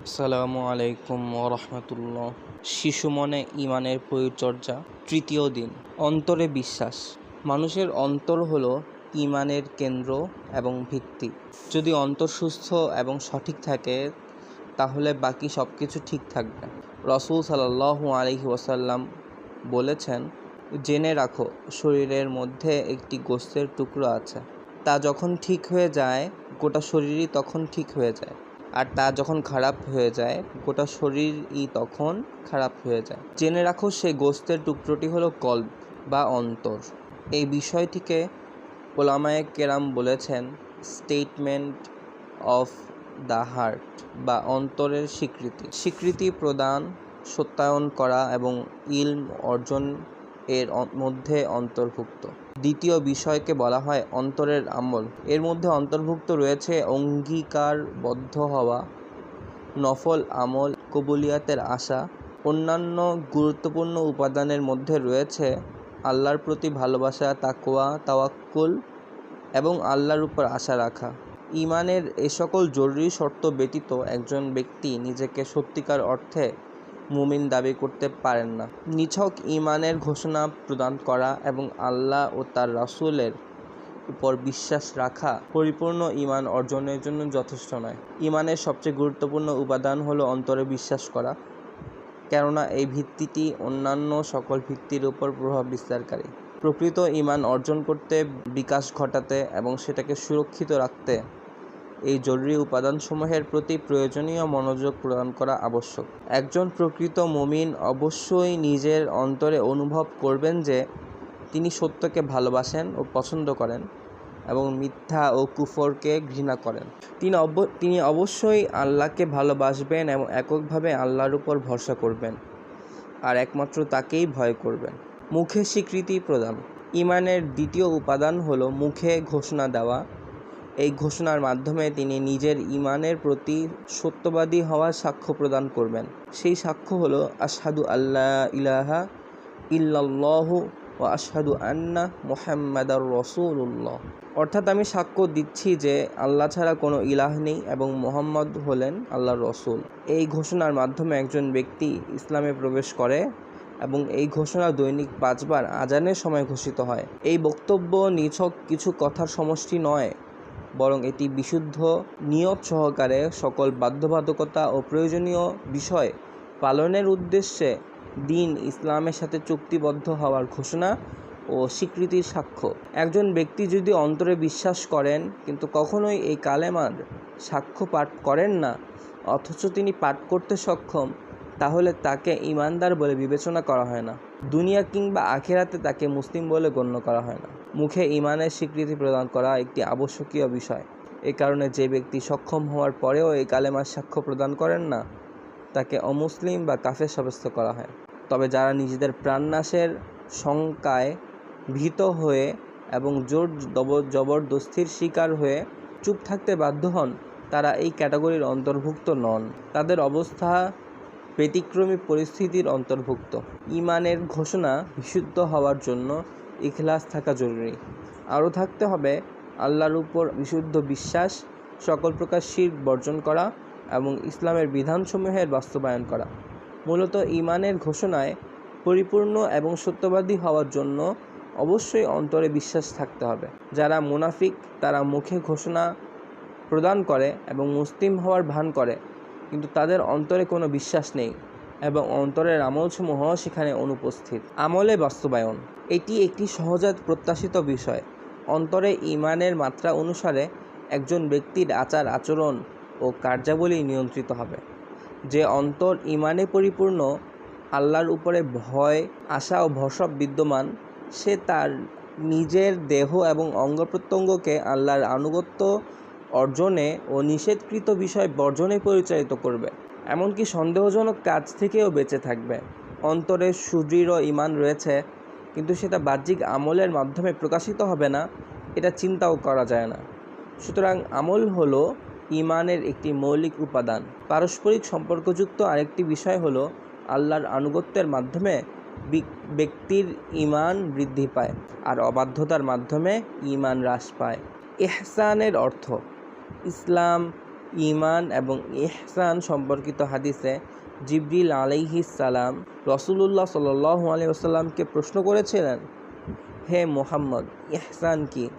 আসসালামু আলাইকুম ওরহমতুল্লাহ শিশু মনে ইমানের পরিচর্যা, তৃতীয় দিন। অন্তরে বিশ্বাস। মানুষের অন্তর হলো ইমানের কেন্দ্র এবং ভিত্তি। যদি অন্তর সুস্থ এবং সঠিক থাকে, তাহলে বাকি সব কিছু ঠিক থাকবে। রসুল সাল্লাহু আলহি ওয়াসাল্লাম বলেছেন, জেনে রাখো, শরীরের মধ্যে একটি গোস্তের টুকরো আছে। তা যখন ঠিক হয়ে যায়, গোটা শরীরই তখন ঠিক হয়ে যায়। আর তা যখন খারাপ হয়ে যায়, গোটা শরীরই তখন খারাপ হয়ে যায়। জেনে রাখো, সেই গোস্তের টুকরোটি হলো কল্ব বা অন্তর। এই বিষয়টিকে ওলামায়ে কেরাম বলেছেন, স্টেটমেন্ট অফ দ্য হার্ট বা অন্তরের স্বীকৃতি স্বীকৃতি প্রদান, সত্যায়ন করা এবং ইলম অর্জন এর মধ্যে অন্তর্ভুক্ত। দ্বিতীয় বিষয়কে বলা হয় অন্তরের আমল এর মধ্যে অন্তর্ভুক্ত রয়েছে অঙ্গীকারবদ্ধ হওয়া, নফল আমল, কবুলিয়াতের আশা। অন্যান্য গুরুত্বপূর্ণ উপাদানের মধ্যে রয়েছে আল্লাহর প্রতি ভালোবাসা তাকোয়া তাওয়াক্কুল এবং আল্লাহর উপর আশা রাখা। ইমানের এ সকল জরুরি শর্ত ব্যতীত একজন ব্যক্তি নিজেকে সত্যিকার অর্থে মুমিন দাবি করতে পারেন না। নিছক ইমানের ঘোষণা প্রদান করা এবং আল্লাহ ও তার রাসূলের উপর বিশ্বাস রাখা পরিপূর্ণ ইমান অর্জনের জন্য যথেষ্ট নয়। ইমানের সবচেয়ে গুরুত্বপূর্ণ উপাদান হলো অন্তরে বিশ্বাস করা, কেননা এই ভিত্তিটি অন্যান্য সকল ভিত্তির উপর প্রভাব বিস্তারকারী। প্রকৃত ইমান অর্জন করতে বিকাশ ঘটাতে এবং সেটাকে সুরক্ষিত রাখতে এই জরুরি উপাদানসমূহের প্রতি প্রয়োজনীয় মনোযোগ প্রদান করা আবশ্যক। একজন প্রকৃত মুমিন অবশ্যই নিজের অন্তরে অনুভব করবেন যে তিনি সত্যকে ভালোবাসেন ও পছন্দ করেন এবং মিথ্যা ও কুফরকে ঘৃণা করেন। তিনি অব, তিনি অবশ্যই আল্লাহকে ভালোবাসবেন এবং এককভাবে আল্লাহর উপর ভরসা করবেন আর একমাত্র তাকেই ভয় করবেন। মুখে স্বীকৃতি প্রদান। ইমানের দ্বিতীয় উপাদান হলো মুখে ঘোষণা দেওয়া। এই ঘোষণার মাধ্যমে তিনি নিজের ইমানের প্রতি সত্যবাদী হওয়ার সাক্ষ্য প্রদান করবেন। সেই সাক্ষ্য হলো আসাদু আল্লাহ ইলাহা ইল্লাল্লাহু ও আসাদু আন্না মুহাম্মাদার রসুল্লাহ অর্থাৎ আমি সাক্ষ্য দিচ্ছি যে আল্লাহ ছাড়া কোনো ইলাহ নেই এবং মোহাম্মদ হলেন আল্লাহর রসুল। এই ঘোষণার মাধ্যমে একজন ব্যক্তি ইসলামে প্রবেশ করে এবং এই ঘোষণা দৈনিক পাঁচবার আজানের সময় ঘোষিত হয়। এই বক্তব্য নিছক কিছু কথার সমষ্টি নয় বরং এটি বিশুদ্ধ, নিয়ত সহকারে সকল বাধ্যবাধকতা ও প্রয়োজনীয় বিষয় পালনের উদ্দেশ্যে দিন ইসলামের সাথে চুক্তিবদ্ধ হওয়ার ঘোষণা ও স্বীকৃতির সাক্ষ্য। একজন ব্যক্তি যদি অন্তরে বিশ্বাস করেন, কিন্তু কখনোই এই কালেমার সাক্ষ্য পাঠ করেন না, অথচ তিনি পাঠ করতে সক্ষম, তাহলে তাকে ইমানদার বলে বিবেচনা করা হয় না। দুনিয়া কিংবা আখেরাতে তাকে মুসলিম বলে গণ্য করা হয় না। মুখে ইমানের স্বীকৃতি প্রদান করা একটি আবশ্যকীয় বিষয়। এ কারণে যে ব্যক্তি সক্ষম হওয়ার পরেও এই কালেমার সাক্ষ্য প্রদান করেন না, তাকে অমুসলিম বা কাফের সাব্যস্ত করা হয়। তবে যারা নিজেদের প্রাণনাশের শঙ্কায় ভীত হয়ে এবং জোর জবরদস্তির শিকার হয়ে চুপ থাকতে বাধ্য হন, তারা এই ক্যাটাগরির অন্তর্ভুক্ত নন। তাদের অবস্থা ব্যতিক্রমী পরিস্থিতির অন্তর্ভুক্ত। ইমানের ঘোষণা বিশুদ্ধ হওয়ার জন্য ইখলাস থাকা জরুরি। আরও থাকতে হবে আল্লাহর উপর বিশুদ্ধ বিশ্বাস, সকল প্রকার শির বর্জন করা এবং ইসলামের বিধানসমূহের বাস্তবায়ন করা। মূলত ইমানের ঘোষণায় পরিপূর্ণ এবং সত্যবাদী হওয়ার জন্য অবশ্যই অন্তরে বিশ্বাস থাকতে হবে। যারা মুনাফিক, তারা মুখে ঘোষণা প্রদান করে এবং মুসলিম হওয়ার ভান করে, কিন্তু তাদের অন্তরে কোনো বিশ্বাস নেই। এবং অন্তরের আমলসমূহ সেখানে অনুপস্থিত। আমলে বাস্তবায়ন। এটি একটি সহজাত প্রত্যাশিত বিষয়। অন্তরে ইমানের মাত্রা অনুসারে একজন ব্যক্তির আচার, আচরণ ও কার্যাবলী নিয়ন্ত্রিত হবে। যে অন্তর ইমানে পরিপূর্ণ, আল্লাহর উপরে ভয়, আশা ও ভরসা বিদ্যমান, সে তার নিজের দেহ এবং অঙ্গ প্রত্যঙ্গকে আল্লাহর আনুগত্য অর্জনে ও নিষেধকৃত বিষয় বর্জনে পরিচালিত করবে। এমনকি সন্দেহজনক কাজ থেকেও বেঁচে থাকবে। অন্তরে সুদৃঢ় ইমান রয়েছে, কিন্তু সেটা বাহ্যিক আমলের মাধ্যমে প্রকাশিত হবে না, এটা চিন্তাও করা যায় না। সুতরাং আমল হলো ইমানের একটি মৌলিক উপাদান। পারস্পরিক সম্পর্কযুক্ত আরেকটি বিষয় হলো আল্লাহর আনুগত্যের মাধ্যমে ব্যক্তির ইমান বৃদ্ধি পায় আর অবাধ্যতার মাধ্যমে ইমান হ্রাস পায়। এহসানের অর্থ, ইসলাম ঈমান এবং ইহসান সম্পর্কিত হাদিসে জিবরিল সালাম রসুলুল্লাহ সাল্লাল্লাহু আলাইহি ওয়াসাল্লামকে প্রশ্ন করেছিলেন, হে মোহাম্মদ, ইহসান কি?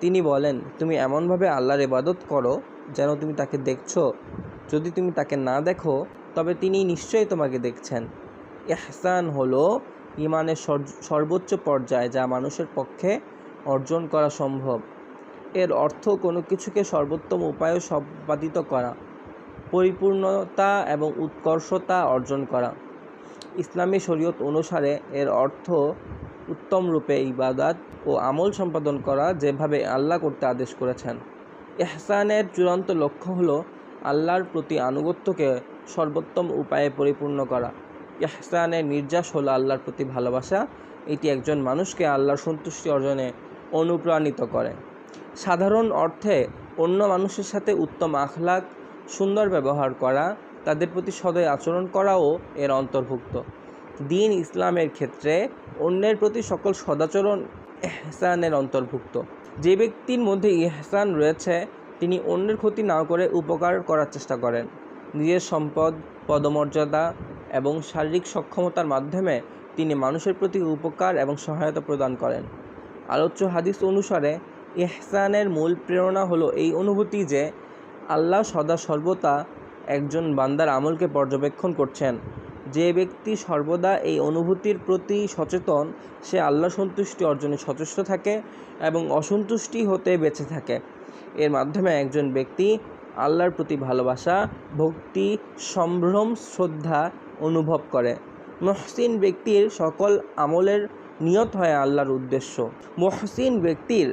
তিনি বলেন, তুমি এমনভাবে আল্লাহর ইবাদত করো যেন তুমি তাকে দেখছ। যদি তুমি তাকে না দেখো, তবে তিনি নিশ্চয়ই তোমাকে দেখছেন। ইহসান হলো ইমানের সর্বোচ্চ পর্যায় যা মানুষের পক্ষে অর্জন করা সম্ভব। এর অর্থ কোনো কিছুকে সর্বোত্তম উপায়ে সম্পাদিত করা, পরিপূর্ণতা এবং উৎকর্ষতা অর্জন করা। ইসলামী শরীয়ত অনুসারে এর অর্থ উত্তম রূপে ইবাদাত ও আমল সম্পাদন করা যেভাবে আল্লাহ করতে আদেশ করেছেন। এহসানের চূড়ান্ত লক্ষ্য হল আল্লাহর প্রতি আনুগত্যকে সর্বোত্তম উপায়ে পরিপূর্ণ করা। এহসানের নির্যাস হলো আল্লাহর প্রতি ভালোবাসা। এটি একজন মানুষকে আল্লাহর সন্তুষ্টি অর্জনে অনুপ্রাণিত করে। সাধারণ অর্থে অন্য মানুষের সাথে উত্তম আখলাক সুন্দর ব্যবহার করা, তাদের প্রতি সদয় আচরণ করাও এর অন্তর্ভুক্ত। দিন ইসলামের ক্ষেত্রে অন্যের প্রতি সকল সদাচরণ এহসানের অন্তর্ভুক্ত। যে ব্যক্তির মধ্যে ইহসান রয়েছে, তিনি অন্যের ক্ষতি না করে উপকার করার চেষ্টা করেন। নিজের সম্পদ, পদমর্যাদা এবং শারীরিক সক্ষমতার মাধ্যমে তিনি মানুষের প্রতি উপকার এবং সহায়তা প্রদান করেন। আলোচ্য হাদিস অনুসারে ইহসানের মূল প্রেরণা হলো এই অনুভূতি যে আল্লাহ সদা সর্বদা একজন বান্দার আমলকে পর্যবেক্ষণ করছেন। যে ব্যক্তি সর্বদা এই অনুভূতির প্রতি সচেতন, সে আল্লাহ সন্তুষ্টি অর্জনে সচেষ্ট থাকে এবং অসন্তুষ্টি হতে বেঁচে থাকে। এর মাধ্যমে একজন ব্যক্তি আল্লাহর প্রতি ভালোবাসা, ভক্তি, সম্ভ্রম, শ্রদ্ধা অনুভব করে। মহসিন ব্যক্তির সকল আমলের নিয়ত হয় আল্লাহর উদ্দেশ্য। মহসিন ব্যক্তির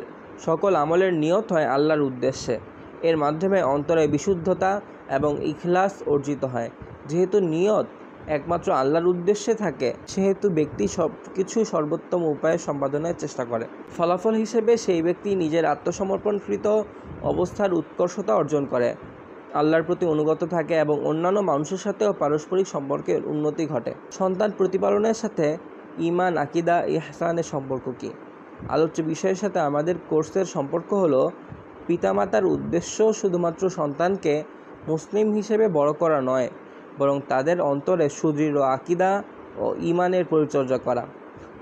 সকল আমলের নিয়ত হয় আল্লাহর উদ্দেশ্যে। এর মাধ্যমে অন্তরে বিশুদ্ধতা এবং ইখলাস অর্জিত হয়। যেহেতু নিয়ত একমাত্র আল্লাহর উদ্দেশ্যে থাকে, সেহেতু ব্যক্তি সব কিছু সর্বোত্তম উপায়ে সম্পাদনের চেষ্টা করে। ফলাফল হিসেবে সেই ব্যক্তি নিজের আত্মসমর্পণকৃত অবস্থার উৎকর্ষতা অর্জন করে। আল্লাহর প্রতি অনুগত থাকে এবং অন্যান্য মানুষের সাথেও পারস্পরিক সম্পর্কের উন্নতি ঘটে। সন্তান প্রতিপালনের সাথে ইমান, আকিদা, ইহসানের সম্পর্ক কী? আলোচ্য বিষয়ের সাথে আমাদের কোর্সের সম্পর্ক হলো, পিতামাতার উদ্দেশ্য শুধুমাত্র সন্তানকে মুসলিম হিসেবে বড় করা নয়, বরং তাদের অন্তরে সুদৃঢ় আকিদা ও ইমানের পরিচর্যা করা।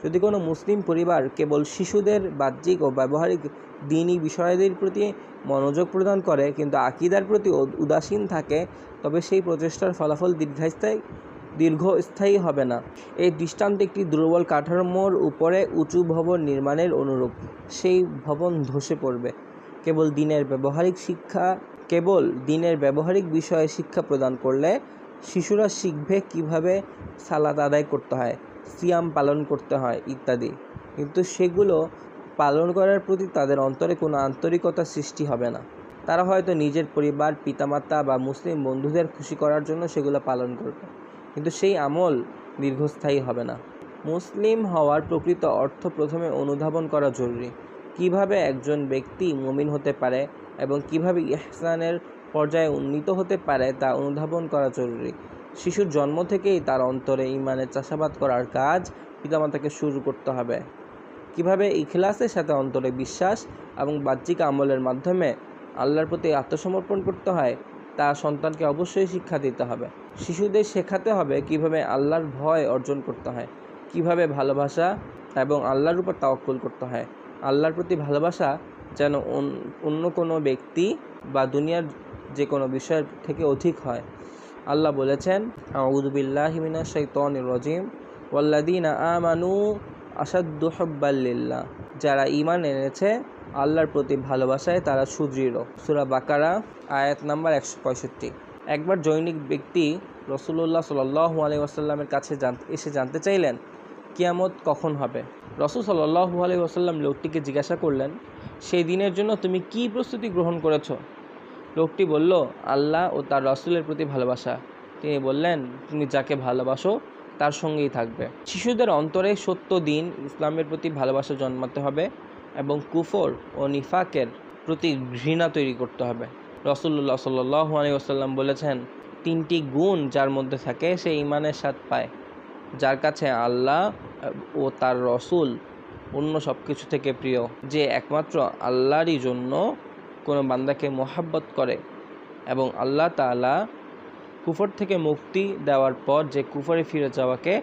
যদি কোনো মুসলিম পরিবার কেবল শিশুদের বাহ্যিক ও ব্যবহারিক দিনই বিষয়াদির প্রতি মনোযোগ প্রদান করে, কিন্তু আকিদার প্রতি উদাসীন থাকে, তবে সেই প্রচেষ্টার ফলাফল দীর্ঘস্থায়ী দীর্ঘস্থায়ী হবে না। এই দৃষ্টান্ত একটি দুর্বল কাঠামোর উপরে উঁচু ভবন নির্মাণের অনুরূপ। সেই ভবন ধসে পড়বে। কেবল দিনের ব্যবহারিক শিক্ষা, কেবল দিনের ব্যবহারিক বিষয়ে শিক্ষা প্রদান করলে শিশুরা শিখবে কীভাবে সালাদ আদায় করতে হয়, সিয়াম পালন করতে হয় ইত্যাদি। কিন্তু সেগুলো পালন করার প্রতি তাদের অন্তরে কোনো আন্তরিকতা সৃষ্টি হবে না। তারা হয়তো নিজের পরিবার, পিতামাতা বা মুসলিম বন্ধুদের খুশি করার জন্য সেগুলো পালন করবে। কিন্তু সেই আমল দীর্ঘস্থায়ী হবে না। মুসলিম হওয়ার প্রকৃত অর্থ প্রথমে অনুধাবন করা জরুরি। কীভাবে একজন ব্যক্তি মমিন হতে পারে এবং কীভাবে ইহসানের পর্যায়ে উন্নীত হতে পারে তা অনুধাবন করা জরুরি। শিশুর জন্ম থেকেই তার অন্তরে ইমানের চাষাবাদ করার কাজ পিতামাতাকে শুরু করতে হবে। কীভাবে ইখলাসের সাথে অন্তরে বিশ্বাস এবং বাহ্যিক আমলের মাধ্যমে আল্লাহর প্রতি আত্মসমর্পণ করতে হয় তা সন্তানকে অবশ্যই শিক্ষা দিতে হবে। শিশুদের শেখাতে হবে কীভাবে আল্লাহর ভয় অর্জন করতে হয়, কীভাবে ভালোবাসা এবং আল্লাহর উপর তাওয়াক্কুল করতে হয়। আল্লাহর প্রতি ভালোবাসা যেন অন- অন্য কোনো ব্যক্তি বা দুনিয়ার যে কোনো বিষয়ের থেকে অধিক হয়। আল্লাহ বলেছেন আউদুবিল্লাহ হিমিনা শৈতন রজিম ওয়াল্লাদিনা আমানু আসাদ্দু হব্বাল্লিল্লাহ যারা ইমান এনেছে, আল্লাহর প্রতি ভালোবাসায় তারা সুদৃঢ়। সুরা বাকারা, আয়াত নাম্বার একশো পঁয়ষট্টি। একবার জৈনিক ব্যক্তি রসুল্লাহ সাল্লাহ আলাই ওয়াসাল্লামের কাছে এসে জানতে চাইলেন, কিয়ামত কখন হবে? রসুল সাল্লাহ আলাই ওয়াসাল্লাম লোকটিকে জিজ্ঞাসা করলেন, সেই দিনের জন্য তুমি কি প্রস্তুতি গ্রহণ করেছ? লোকটি বলল, আল্লাহ ও তার রসুলের প্রতি ভালোবাসা। তিনি বললেন, তুমি যাকে ভালোবাসো, তার সঙ্গেই থাকবে। শিশুদের অন্তরে সত্য দিন ইসলামের প্রতি ভালোবাসা জন্মাতে হবে এবং কুফর ও নিফাকের প্রতি ঘৃণা তৈরি করতে হবে। রসুল্লাহ সাল্লাহ আলী ওসাল্লাম বলেছেন, তিনটি গুণ যার মধ্যে থাকে সে ইমানের স্বাদ পায়। যার কাছে আল্লাহ ও তার রসুল অন্য সব কিছু থেকে প্রিয়, যে একমাত্র আল্লাহরই জন্য কোনো বান্দাকে মোহাব্বত করে এবং আল্লাহ তাআলা কুফর থেকে মুক্তি দেওয়ার পর যে কুফরে ফিরে যাওয়াকে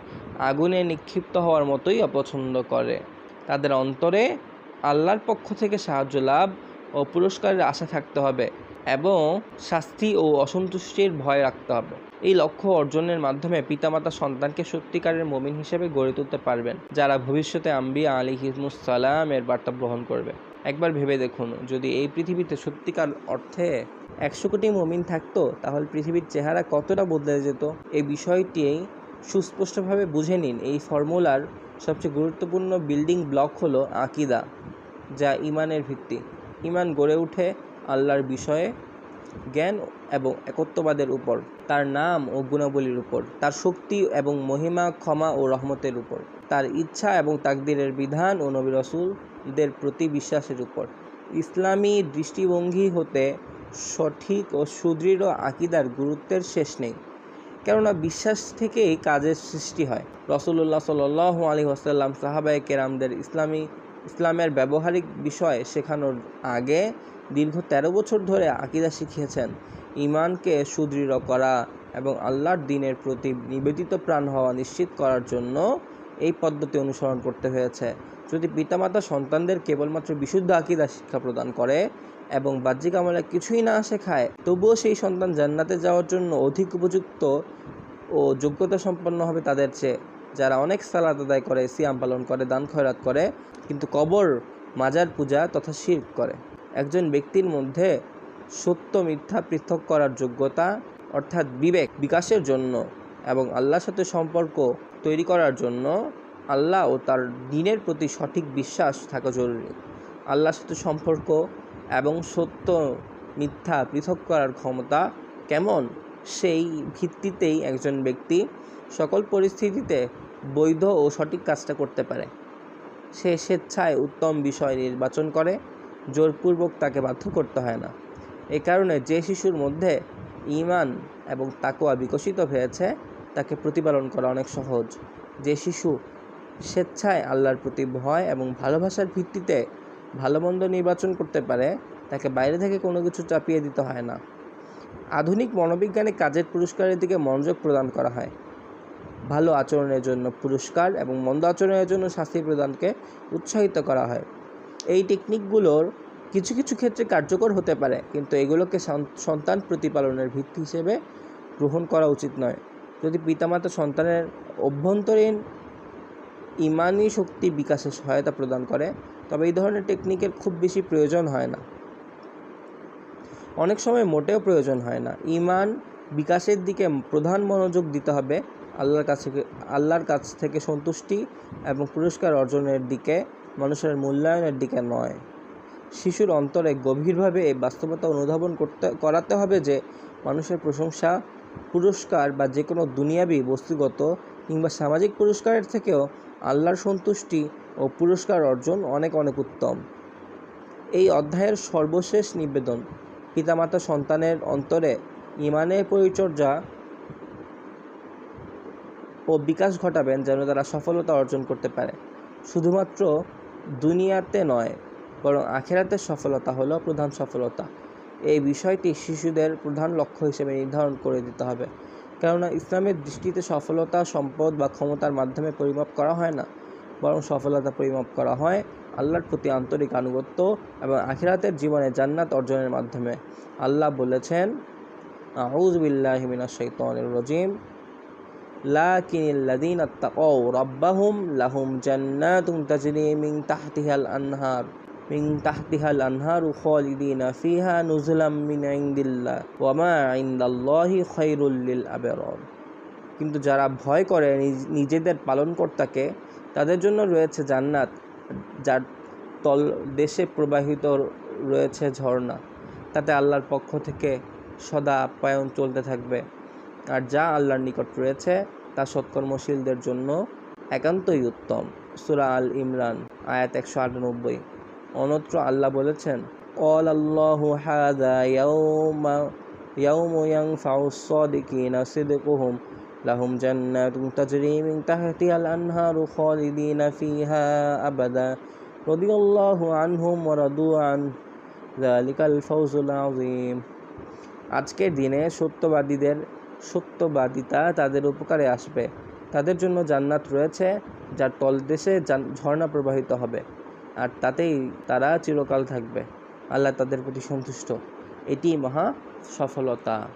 আগুনে নিক্ষিপ্ত হওয়ার মতোই অপছন্দ করে। তাদের অন্তরে আল্লাহর পক্ষ থেকে সাহায্য লাভ ও পুরস্কারের আশা থাকতে হবে। এবং শাস্তি ও অসন্তুষ্টির ভয় রাখতে হবে। এই লক্ষ্য অর্জনের মাধ্যমে পিতামাতা সন্তানকে সত্যিকারের মমিন হিসেবে গড়ে তুলতে পারবেন, যারা ভবিষ্যতে আম্বিয়া আলী হিজমুসালাম এর বার্তা গ্রহণ করবে। একবার ভেবে দেখুন, যদি এই পৃথিবীতে সত্যিকার অর্থে একশো কোটি মমিন থাকতো, তাহলে পৃথিবীর চেহারা কতটা বদলে যেত? এই বিষয়টি সুস্পষ্টভাবে বুঝে নিন। এই ফর্মুলার সবচেয়ে গুরুত্বপূর্ণ বিল্ডিং ব্লক হলো আকিদা, যা ইমানের ভিত্তি। ইমান গড়ে ওঠে আল্লাহর বিষয়ে জ্ঞান এবং একত্ববাদের উপর, তার নাম ও গুণাবলীর উপর, তার শক্তি এবং মহিমা, ক্ষমা ও রহমতের উপর, তার ইচ্ছা এবং তাকদিরের বিধান ও নবী রসুলদের প্রতি বিশ্বাসের উপর। ইসলামী দৃষ্টিভঙ্গি হতে সঠিক ও সুদৃঢ় আকিদার গুরুত্বের শেষ নেই, কেননা বিশ্বাস থেকেই কাজের সৃষ্টি হয়। রসুল্লাহ সাল আলী ওসাল্লাম সাহাবায় কেরামদের ইসলামী, ইসলামের ব্যবহারিক বিষয় শেখানোর আগে দীর্ঘ তেরো বছর ধরে আকিদা শিখিয়েছেন ইমানকে সুদৃঢ় করা এবং আল্লাহর দিনের প্রতি নিবেদিত প্রাণ হওয়া নিশ্চিত করার জন্য এই পদ্ধতি অনুসরণ করতে হয়েছে। যদি পিতামাতা সন্তানদের কেবলমাত্র বিশুদ্ধ আকিদা শিক্ষা প্রদান করে এবং বাহ্যিক আমলে কিছুই না শেখায়, তবুও সেই সন্তান জান্নাতে যাওয়ার জন্য অধিক উপযুক্ত ও যোগ্যতা সম্পন্ন হবে তাদের চেয়ে। যারা অনেক সালাদ আদায় করে, সিয়াম পালন করে, দান খয়রাত করে, কিন্তু কবর, মাজার পূজা তথা শির করে। একজন ব্যক্তির মধ্যে সত্য মিথ্যা পৃথক করার যোগ্যতা, অর্থাৎ বিবেক বিকাশের জন্য এবং আল্লাহর সাথে সম্পর্ক তৈরি করার জন্য আল্লাহ ও তার দিনের প্রতি সঠিক বিশ্বাস থাকা জরুরি। আল্লাহর সাথে সম্পর্ক এবং সত্য মিথ্যা পৃথক করার ক্ষমতা কেমন সেই ভিত্তিতেই একজন ব্যক্তি সকল পরিস্থিতিতে বৈধ ও সঠিক কাজটা করতে পারে। সে স্বেচ্ছায় উত্তম বিষয় নির্বাচন করে জোরপূর্বক তাকে বাধ্য করতে হয় না। এ কারণে যে শিশুর মধ্যে ইমান এবং তাকোয়া বিকশিত হয়েছে, তাকে প্রতিপালন করা অনেক সহজ। যে শিশু স্বেচ্ছায় আল্লাহর প্রতি ভয় এবং ভালোবাসার ভিত্তিতে ভালো মন্দ নির্বাচন করতে পারে, তাকে বাইরে থেকে কোনো কিছু চাপিয়ে দিতে হয় না। আধুনিক মনোবিজ্ঞানে কাজের পুরস্কারের দিকে মনোযোগ প্রদান করা হয়। ভালো আচরণের জন্য পুরস্কার এবং মন্দ আচরণের জন্য শাস্তি প্রদানকে উৎসাহিত করা হয়। এই টেকনিকগুলোর কিছু কিছু ক্ষেত্রে কার্যকর হতে পারে, কিন্তু এগুলোকে সন্তান প্রতিপালনের ভিত্তি হিসেবে গ্রহণ করা উচিত নয়। যদি পিতামাতা সন্তানের অভ্যন্তরীণ ইমানি শক্তি বিকাশে সহায়তা প্রদান করে, তবে এই ধরনের টেকনিকের খুব বেশি প্রয়োজন হয় না। অনেক সময় মোটেও প্রয়োজন হয় না। ইমান বিকাশের দিকে প্রধান মনোযোগ দিতে হবে, আল্লাহর কাছে, আল্লাহর কাছ থেকে সন্তুষ্টি এবং পুরস্কার অর্জনের দিকে মানুষের মূল্যায়নের দিকে নয়। শিশুর অন্তরে গভীরভাবে এই বাস্তবতা অনুধাবন করতে, করাতে হবে যে মানুষের প্রশংসা, পুরস্কার বা যে কোনো দুনিয়াবি বস্তুগত কিংবা সামাজিক পুরস্কারের থেকেও আল্লাহর সন্তুষ্টি ও পুরস্কার অর্জন অনেক অনেক উত্তম। এই অধ্যায়ের সর্বশেষ নিবেদন, পিতামাতা সন্তানের অন্তরে ইমানের পরিচর্যা ও বিকাশ ঘটাবেন যেন তারা সফলতা অর্জন করতে পারে। শুধুমাত্র দুনিয়াতে নয়, বরং আখেরাতের সফলতা হলো প্রধান সফলতা। এই বিষয়টি শিশুদের প্রধান লক্ষ্য হিসেবে নির্ধারণ করে দিতে হবে। কেননা ইসলামের দৃষ্টিতে সফলতা, সম্পদ বা ক্ষমতার মাধ্যমে পরিমাপ করা হয় না, বরং সফলতা পরিমাপ করা হয় আল্লাহর প্রতি আন্তরিক আনুগত্য এবং আখিরাতের জীবনে জান্নাত অর্জনের মাধ্যমে। আল্লাহ বলেছেন আউজবিল্লাহমিনা শৈতনির রজিম। লাকিনিল্লাদিন আত্তাকাউ রাব্বাহুম লাহুম জান্নাতুন তাজরি মিন তাহতিহাল আনহার, মিন তাহতিহাল আনহারু খালিদিনা ফিহা নুজুলাম মিন ইনদিল্লাহ, ওয়া মা ইনদাল্লাহি খায়রুল লিল আবরার। কিন্তু যারা ভয় করে নিজেদের পালনকর্তাকে, তাদের জন্য রয়েছে জান্নাত, যার তল দেশে প্রবাহিত রয়েছে ঝর্ণা। তাতে আল্লাহর পক্ষ থেকে সদা আপ্যায়ন চলতে থাকবে। আর যা আল্লাহর নিকট রয়েছে, তা সৎকর্মশীলদের জন্য একান্তই উত্তম। সুরা আল ইমরান, আয়াত একশো আটানব্বই। অনত্র আল্লাহ বলেছেন কল আল্লাহ হাদা ইয়াউময়াং ফাউসদিকিন সিদকুহুম, লাহুম জান্নাতুন তাজরি মিন তাহতিহাল আনহারু খালিদিনা ফিহা আবাদা। রাদিয়াল্লাহু আনহুম ওয়া রাদু আন, যালিকাল ফাউজুল আযীম। আজকের দিনে সত্যবাদীদের সত্যবাদিতা তাদের উপকারে আসবে। তাদের জন্য জান্নাত রয়েছে, যার তলদেশে ঝর্ণা প্রবাহিত হবে। আর তাতেই তারা চিরকাল থাকবে। আল্লাহ তাদের প্রতি সন্তুষ্ট। এটি মহা সফলতা।